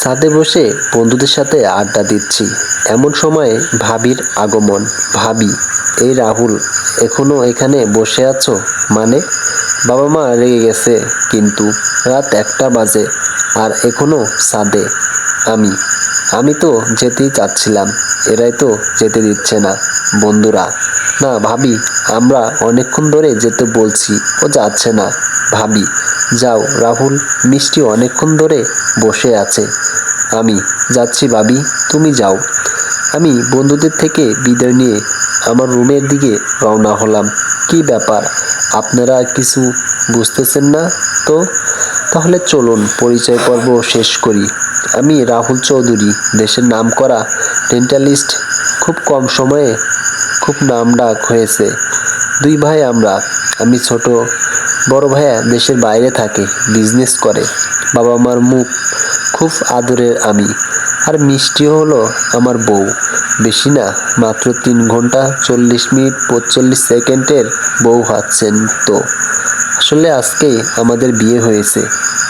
ছাদে বসে বন্ধুদের সাথে আড্ডা দিচ্ছি। এমন সময়ে ভাবির আগমন। ভাবি, এই রাহুল, এখনও এখানে বসে আছো? মানে বাবা মা রেগে গেছে কিন্তু রাত একটা বাজে আর এখনও ছাদে আমি। আমি তো যেতেই চাচ্ছিলাম, এরাই তো যেতে দিচ্ছে না, বন্ধুরা। না ভাবি, আমরা অনেকক্ষণ ধরে যেতে বলছি, ও যাচ্ছে না। ভাবি যাও, রাহুল, মিষ্টি অনেকক্ষণ ধরে বসে আছে। আমি, যাচ্ছি ভাবি, তুমি যাও। আমি বন্ধুদের থেকে বিদায় নিয়ে আমার রুমের দিকে রওনা হলাম। কি ব্যাপার, আপনারা কিছু বুঝতেছেন না তো? তাহলে চলুন, পরিচয় পর্ব শেষ করি। আমি রাহুল চৌধুরী, দেশের নামকরা ডেন্টালিস্ট। খুব কম সময়ে খুব নাম ডাক হয়েছে। দুই ভাই আমরা, আমি ছোট বড় ভাইয়া দেশের বাইরে থাকে বিজনেস করে। বাবা মার মুখ খুব আদরের আমি। আর মিষ্টি হলো আমার বউ। বেশি না, মাত্র তিন ঘণ্টা চল্লিশ মিনিট পঁচল্লিশ সেকেন্ডের বউ হাঁটছেন তো। আসলে আজকেই আমাদের বিয়ে হয়েছে।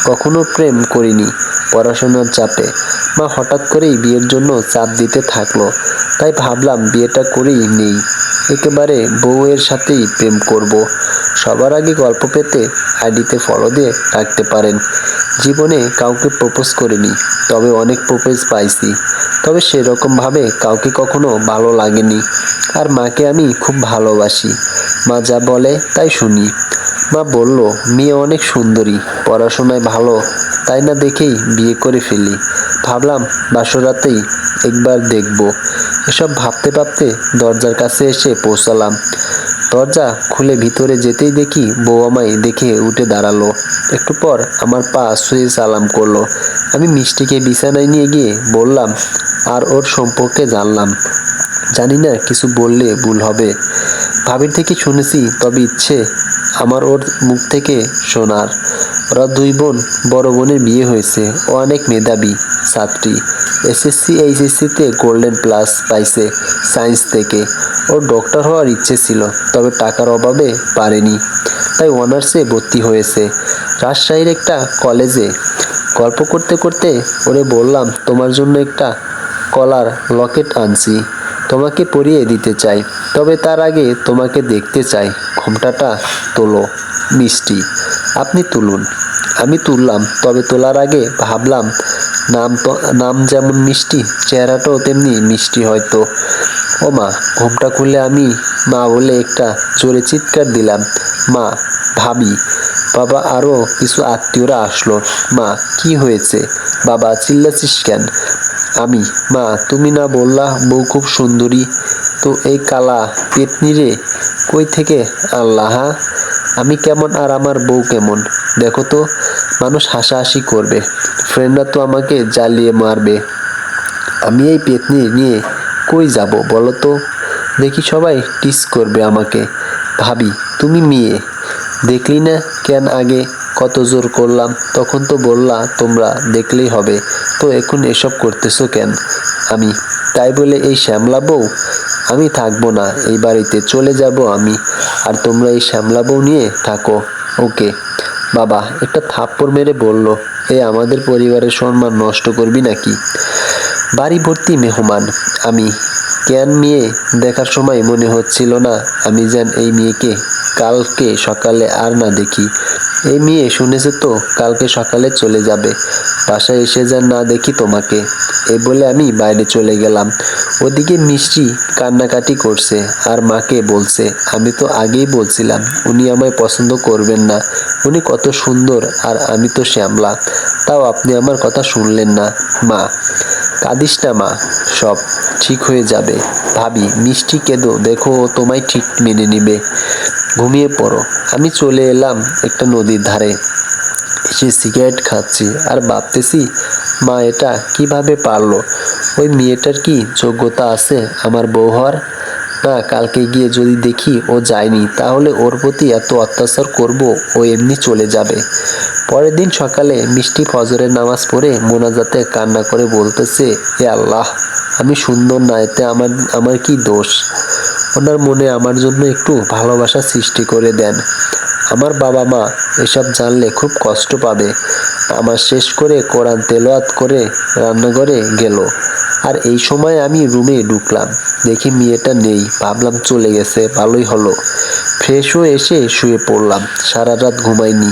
কখনো প্রেম করিনি, পড়াশোনার চাপে। মা হঠাৎ করেই বিয়ের জন্য চাপ দিতে থাকল। তাই ভাবলাম বিয়েটা করেই নেই। একেবারে বউয়ের সাথেই প্রেম করব। সবার আগে গল্প পেতে আইডিতে ফলো দিয়ে রাখতে পারেন। জীবনে কাউকে প্রপোজ করিনি, তবে অনেক প্রপোজ পাইছি। তবে সেরকমভাবে কাউকে কখনো ভালো লাগেনি। আর মাকে আমি খুব ভালোবাসি। মা যা বলে তাই শুনি। মা বলল, মেয়ে অনেক সুন্দরী, পড়াশোনায় ভালো, তাই না দেখেই বিয়ে করে ফেলি। ভাবলাম বাসরাতেই একবার দেখব। এসব ভাবতে ভাবতে দরজার কাছে এসে পৌঁছালাম। দরজা খুলে ভিতরে যেতেই দেখি বউ আমায় দেখে উঠে দাঁড়াল। একটু পর আমার পা শুয়ে সালাম করল। আমি মিষ্টিকে বিছানায় নিয়ে গিয়ে বললাম, আর ওর সম্পর্কে জানলাম। জানি না কিছু বললে ভুল হবে। ভাবির থেকে শুনেছি তবে ইচ্ছে আমার ওর মুখ থেকে শোনার। ওরা দুই বোন, বড় বোনের বিয়ে হয়েছে, ও অনেক মেধাবী ছাত্রী। এসএসসি এইচএসসিতে গোল্ডেন প্লাস পাইছে সায়েন্স থেকে। ওর ডক্টর হওয়ার ইচ্ছে ছিল, তবে টাকার অভাবে পারেনি। তাই অনার্সে ভর্তি হয়েছে। রাজশাহীর একটা কলেজে গল্প করতে করতে ওরে বললাম, তোমার জন্য একটা কলার লকেট আনছি, তোমাকে পরিয়ে দিতে চাই, তবে তার আগে তোমাকে দেখতে চাই। ঘোমটাটা তোলো, মিষ্টি। আপনি তুলুন। আমি তুললাম, তবে তোলার আগে ভাবলাম, নাম তো, নাম যেমন মিষ্টি, চেহারাটাও তেমনি মিষ্টি হয়তো। ও মা ঘুমটা খুলে আমি মা বলে একটা জোরে চিৎকার দিলাম। মা, ভাবি, বাবা আরও কিছু আত্মীয়রা আসলো। মা, কি হয়েছে? বাবা চিল্লাছিস কেন? আমি, মা, তুমি না বললা বউ খুব সুন্দরী, তো এই কালা পেতনি রে, কই থেকে আল্লাহ হা? আমি কেমন আর আমার বউ কেমন? দেখো তো, মানুষ হাসাহাসি করবে। ফ্রেন্ডরা তো আমাকে জ্বালিয়ে মারবে। আমি এই পেতনি নিয়ে কই যাব বলো তো? দেখি সবাই টিস করবে আমাকে। ভাবি, তুমি মেয়ে। দেখলি না কেন আগে কত জোর করলাম? তখন তো বললা, তোমরা দেখলেই হবে। তো এখন এসব করতেছো কেন? আমি, তাই বলে এই শ্যামলা বউ আমি থাকব না, এই বাড়িতে চলে যাব আমি, আর তোমরা এই শ্যামলা বউ নিয়ে থাকো। ওকে। বাবা, একটা থাপ্পড় মেরে বলল, এ, আমাদের পরিবারের সম্মান নষ্ট করবি নাকি? বাড়ি ভর্তি মেহমান, আমি। ক্যান মেয়ে? দেখার সময় মনে হচ্ছিল না, আমি যেন এই মেয়েকে কালকে সকালে আর না দেখি। এই মেয়ে শুনেছে তো, কালকে সকালে চলে যাবে। বাসায় এসে যেন না দেখি তোমাকে। এ বলে আমি বাইরে চলে গেলাম। ওদিকে মিষ্টি কান্নাকাটি করছে আর মাকে বলছে, আমি তো আগেই বলছিলাম, উনি আমায় পছন্দ করবেন না। উনি কত সুন্দর আর আমি তো শ্যামলা। তাও আপনি আমার কথা শুনলেন না, মা। কাঁদিস না, মা। সব ঠিক হয়ে যাবে। ভাবি, মিষ্টি কেঁদো, দেখো ও তোমায় ঠিক মেনে নিবে। ঘুমিয়ে পড়ো। আমি চলে এলাম একটা নদীর ধারে। এসে সিগারেট খাচ্ছি। আর ভাবতেছি, মা, এটা কীভাবে পারল? ওই মেয়েটার কি যোগ্যতা আছে আমার বউ হওয়ার? না, কালকে গিয়ে যদি দেখি ও যায়নি, তাহলে ওর প্রতি এত অত্যাচার করব, ও এমনি চলে যাবে। পরের দিন সকালে মিষ্টি ফজরের নামাজ পড়ে মোনাজাতে কান্না করে বলতেছে এ আল্লাহ, আমি সুন্দর না, এতে আমার আমার কি দোষ? ওনার মনে আমার জন্য একটু ভালোবাসা সৃষ্টি করে দেন। আমার বাবা মা এসব জানলে খুব কষ্ট পাবে। আমার শেষ করে কোরআন তেলাওয়াত করে রান্নাঘরে গেল। আর এই সময় আমি রুমে ঢুকলাম। দেখি মেয়েটা নেই। ভাবলাম চলে গেছে। ভালোই হলো। ফ্রেশ হয়ে এসে শুয়ে পড়লাম। সারা রাত ঘুমাইনি।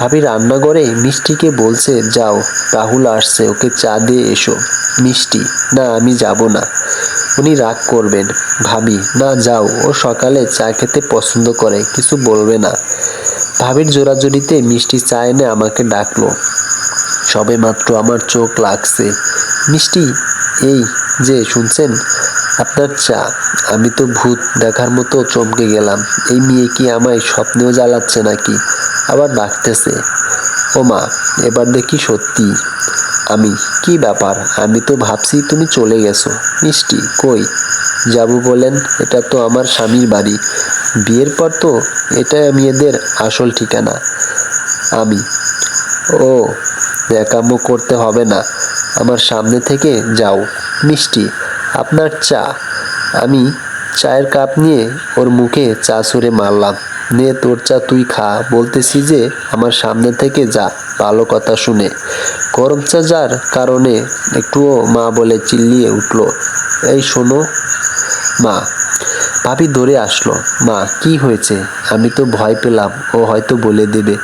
ভাবি রান্নাঘরে মিষ্টিকে বলছে, যাও, রাহুল আসছে, ওকে চা দিয়ে এসো। মিষ্টি? না, আমি যাব না। উনি রাগ করবেন। ভাবি, না, যাও, ও সকালে চা খেতে পছন্দ করে, কিছু বলবে না। ভাবির জোরাজুরিতে মিষ্টি চা এনে আমাকে ডাকলো। সবে মাত্র আমার চোখ লাগছে। মিষ্টি, এই যে, শুনছেন? আপনার চা। আমি তো ভূত, দেখার মতো চমকে গেলাম। এই মেয়ে কি আমায় স্বপ্নেও জ্বালাচ্ছে নাকি? আবার ডাকতেছে ও মা এবার দেখি সত্যি। আমি, কি ব্যাপার? আমি তো ভাবছি তুমি চলে গেছো। মিষ্টি, কই? যাব বলেন, এটা তো আমার স্বামীর বাড়ি। বিয়ের পর তো এটা মেয়েদের আসল ঠিকানা। আমি, ও দেখামো করতে হবে না। আমার সামনে থেকে যাও। মিষ্টি, আপনার চা। আমি চায়ের কাপ নিয়ে ওর মুখে চা ছুঁড়ে মারলাম। নে তোর চা, তুই খা। বলতেছি যে, আমার সামনে থেকে যা, ভালো কথা শুনে। গরম চা যার কারণে একটুও মা বলে চিল্লিয়ে উঠল, এই শোনো, মা। ভাবি দৌড়ে আসলো, মা, কি হয়েছে? আমি তো ভয় পেলাম, ও হয়তো বলে দেবে।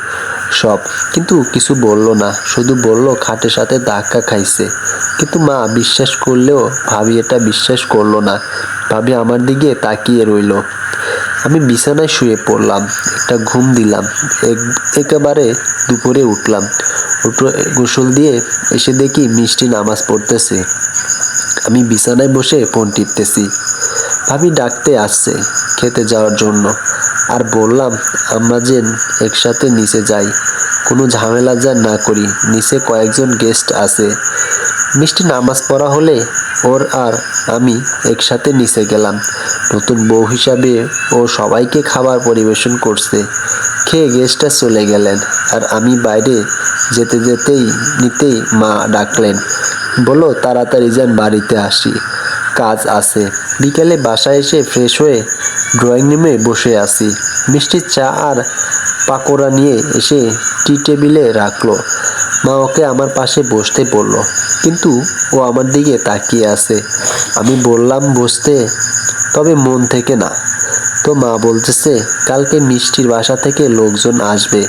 সব। কিন্তু কিছু বলল না, শুধু বলল খাটের সাথে ধাক্কা খাইছে। কিন্তু মা বিশ্বাস করলেও ভাবি এটা বিশ্বাস করল না। ভাবি আমার দিকে তাকিয়ে রইল। আমি বিছানায় শুয়ে পড়লাম, একটা ঘুম দিলাম, এক- একেবারে দুপুরে উঠলাম। উঠে গোসল দিয়ে এসে দেখি মিষ্টি নামাজ পড়তেছে। আমি বিছানায় বসে ফোন টিপতেছি। ভাবি ডাকতে আসছে খেতে যাওয়ার জন্য। আর বললাম, আমরা যে একসাথে নিচে যাই, কোনো ঝামেলা যা না করি, নিচে কয়েকজন গেস্ট আছে। মিষ্টি নামাজ পড়া হলে ওর আর আমি একসাথে নিচে গেলাম। নতুন বউ হিসাবে ও সবাইকে খাবার পরিবেশন করছে। খেয়ে গেস্টটা চলে গেলেন আর আমি বাইরে যেতে যেতেই নিতেই মা ডাকলেন, বলো তাড়াতাড়ি যেন বাড়িতে আসি। কাজ আছে। বিকেলে বাসায় এসে ফ্রেশ হয়ে ড্রয়িং রুমে বসে আছি। মিষ্টি চা আর পাকোড়া নিয়ে এসে টি টেবিলে রাখল। মা ওকে আমার পাশে বসতে বলল, কিন্তু ও আমার দিকে তাকিয়ে আছে। আমি বললাম বসতে তবে মন থেকে না। তো মা বলতেছে, কালকে মিষ্টির বাসা থেকে লোকজন আসবে,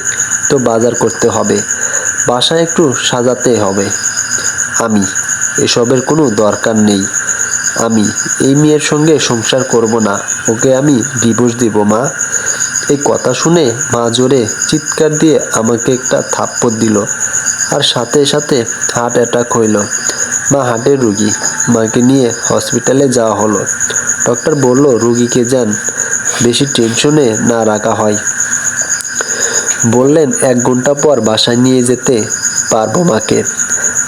তো বাজার করতে হবে। বাসা একটু সাজাতে হবে। আমি? এসবের কোনো দরকার নেই। আমি এই মেয়ের সঙ্গে সংসার করব না। ওকে আমি ডিভোর্স দিব, মা। এই কথা শুনে মা জোরে চিৎকার দিয়ে আমাকে একটা থাপ্পড় দিল। আর সাথে সাথে হার্ট অ্যাটাক হইল মা হার্টের রুগী মাকে নিয়ে হসপিটালে যাওয়া হলো। ডক্টর বলল, রুগীকে যান, বেশি টেনশনে না রাখা হয়। বললেন, এক ঘণ্টা পর বাসায় নিয়ে যেতে পারব মাকে।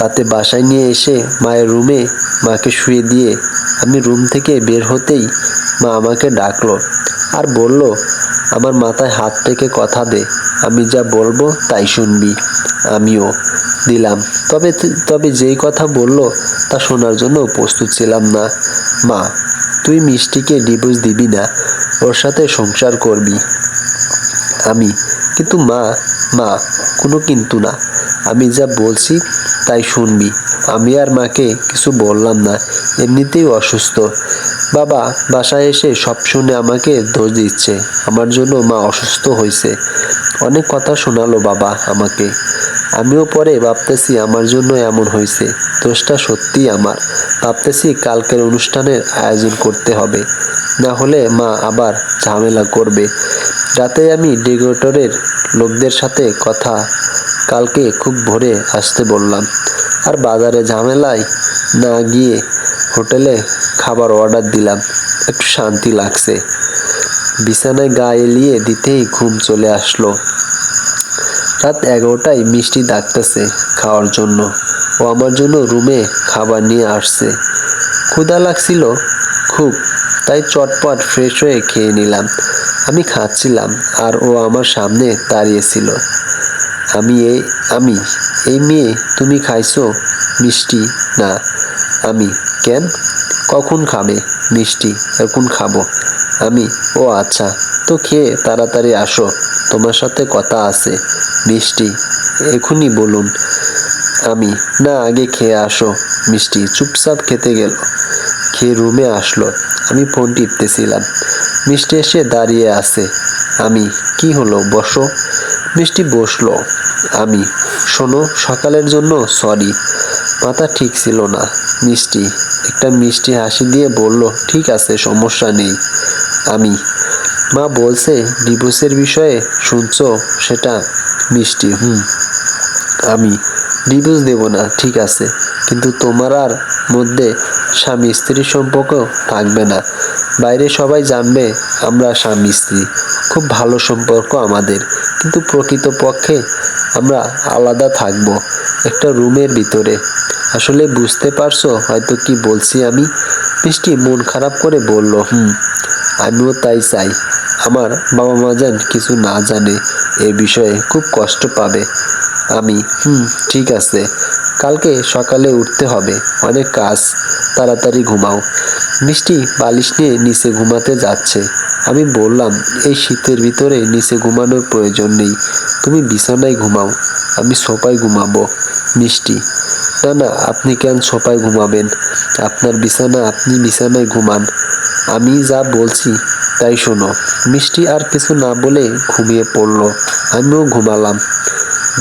রাতে বাসায় নিয়ে এসে মায়ের রুমে মাকে শুয়ে দিয়ে আমি রুম থেকে বের হতেই মা আমাকে ডাকলো আর বলল আমার মাথায় হাত থেকে কথা দে। আমি যা বলব তাই শুনবি। আমিও দিলাম। তবে তবে যেই কথা বলল তা শোনার জন্য প্রস্তুত ছিলাম না। মা, তুই মিষ্টিকে ডিভোর্স দিবি না, ওর সাথে সংসার করবি। আমি, কিন্তু মা মা, কোনো কিন্তু না। আমি যা বলছি তাই শুনবি। আমি আর মাকে কিছু বললাম না। এমনিতেই অসুস্থ। বাবা, বাসায় এসে সব শুনে আমাকে দোষ দিচ্ছে। আমার জন্য মা অসুস্থ হয়েছে। অনেক কথা শোনালো বাবা আমাকে। আমিও পরে ভাবতেছি আমার জন্য এমন হয়েছে। দোষটা সত্যিই আমার। ভাবতেছি কালকের অনুষ্ঠানের আয়োজন করতে হবে। না হলে মা আবার ঝামেলা করবে। রাতে আমি ডেকোরেটরের লোকদের সাথে কথা কালকে খুব ভোরে আসতে বললাম। আর বাজারে ঝামেলায় না গিয়ে হোটেলে খাবার অর্ডার দিলাম। একটু শান্তি লাগছে। বিছানায় গা এলিয়ে দিতেই ঘুম চলে আসলো। রাত এগারোটায় মিষ্টি ডাকতেছে খাওয়ার জন্য। ও আমার জন্য রুমে খাবার নিয়ে আসছে। ক্ষুধা লাগছিল খুব, তাই চটপট ফ্রেশ হয়ে খেয়ে নিলাম। আমি খাচ্ছিলাম আর ও আমার সামনে দাঁড়িয়েছিল। আমি এই আমি, এই মেয়ে তুমি খাইছো মিষ্টি? না। আমি, কেন? কখন খাবে মিষ্টি? এখন খাব। আমি, ও আচ্ছা তো খেয়ে তাড়াতাড়ি আসো। তোমার সাথে কথা আছে। মিষ্টি, এখনই বলুন। আমি, না, আগে খেয়ে আসো। মিষ্টি চুপচাপ খেতে গেল। খেয়ে রুমে আসলো। আমি ফোন টিপতেছিলাম। মিষ্টি এসে দাঁড়িয়ে আছে। আমি, কি হলো? বসো। মিষ্টি বসল। আমি, শোনো, সকালের জন্য সরি। মাথা ঠিক ছিল না। মিষ্টি, একটা মিষ্টি হাসি দিয়ে বলল, ঠিক আছে, সমস্যা নেই। আমি মা বলছে, ডিভোর্সের বিষয়ে শুনছো সেটা? মিষ্টি, হুম। আমি ডিভোর্স দেব না, ঠিক আছে। কিন্তু তোমার আর মধ্যে স্বামী স্ত্রীর সম্পর্ক থাকবে না। বাইরে সবাই জানবে আমরা স্বামী স্ত্রী। খুব ভালো সম্পর্ক আমাদের। কিন্তু প্রকৃতপক্ষে আমরা আলাদা থাকব। একটা রুমের ভিতরে। আসলে বুঝতে পারছ? হয়তো কি বলছি আমি? মিষ্টি মন খারাপ করে বলল, হুম, আমিও তাই চাই। আমার বাবা মা যেন কিছু না জানে, এ বিষয়ে খুব কষ্ট পাবে। আমি, হুম, ঠিক আছে। কালকে সকালে উঠতে হবে। অনেক কাজ। তাড়াতাড়ি ঘুমাও। মিষ্টি বালিশ নিয়ে নিচে ঘুমাতে যাচ্ছে। আমি বললাম, এই শীতের ভিতরে নিচে ঘুমানোর প্রয়োজন নেই। তুমি বিছানায় ঘুমাও, আমি সোফায় ঘুমাবো। মিষ্টি, না না, আপনি কেন সোফায় ঘুমাবেন? আপনার বিছানা, আপনি বিছানায় ঘুমান। আমি যা বলছি তাই শোনো। মিষ্টি আর কিছু না বলে ঘুমিয়ে পড়ল। আমিও ঘুমালাম।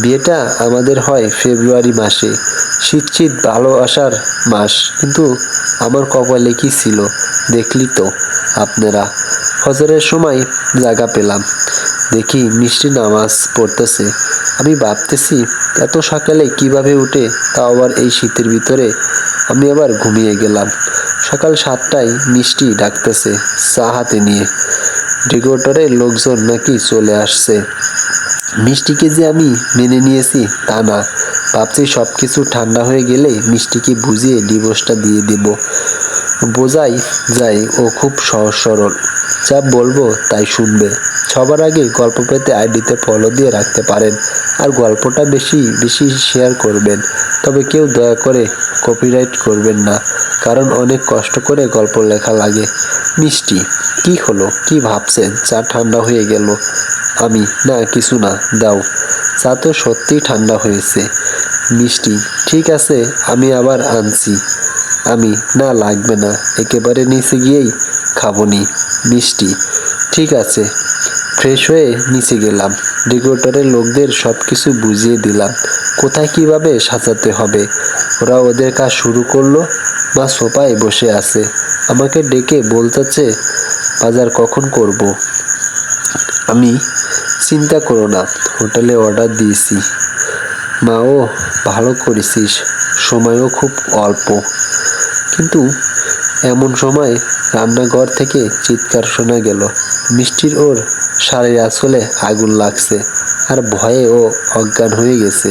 বিয়েটা আমাদের হয় ফেব্রুয়ারি মাসে শীত শীত ভালো আসার মাস। কিন্তু আমার কপালে কি ছিল, দেখলি তো আপনারা। ফজরের সময় জায়গা পেলাম। দেখি মিষ্টি নামাজ পড়তেছে। আমি ভাবতেছি, এত সকালে কীভাবে উঠে তাও আবার এই শীতের ভিতরে আমি আবার ঘুমিয়ে গেলাম। সকাল সাতটায় মিষ্টি ডাকতেছে চা হাতে নিয়ে। ডিগোটরের লোকজন নাকি চলে আসছে। মিষ্টিকে যে আমি মেনে নিয়েছি তা না। ভাবছি সব কিছু ঠান্ডা হয়ে গেলে মিষ্টিকে বুঝিয়ে ডিভোর্সটা দিয়ে দেব। বোঝাই যায় ও খুব সহজ সরল। যা বলব তাই শুনবে। সবার আগে গল্প পেতে আইডিতে ফলো দিয়ে রাখতে পারেন আর গল্পটা বেশি বেশি শেয়ার করবেন। তবে কেউ দয়া করে কপিরাইট করবেন না, কারণ অনেক কষ্ট করে গল্প লেখা লাগে। মিষ্টি, কি হলো? কি ভাবছেন? চা ঠান্ডা হয়ে গেল। আমি, না, কিছু না, দাও। চা তো সত্যিই ঠান্ডা হয়েছে। মিষ্টি, ঠিক আছে, আমি আবার আনছি। আমি না লাগবে না, একেবারে নিচে গিয়েই খাবনি মিষ্টি। ঠিক আছে, ফ্রেশ হয়ে নিচে গেলাম। ডেকোরেটরের লোকদের সব কিছু বুঝিয়ে দিলাম। কোথায় কীভাবে সাজাতে হবে? ওরা ওদের কাজ শুরু করল মা সোফায় বসে আছে। আমাকে ডেকে বলতেছে বাজার কখন করব। আমি, চিন্তা করো না, হোটেলে অর্ডার দিয়েছি। মাও ভালো করেছিস। সময়ও খুব অল্প। কিন্তু এমন সময় রান্নাঘর থেকে চিৎকার শোনা গেল। মিষ্টির ওর শাড়ির আসলে আগুন লাগছে, আর ভয়ে ও অজ্ঞান হয়ে গেছে।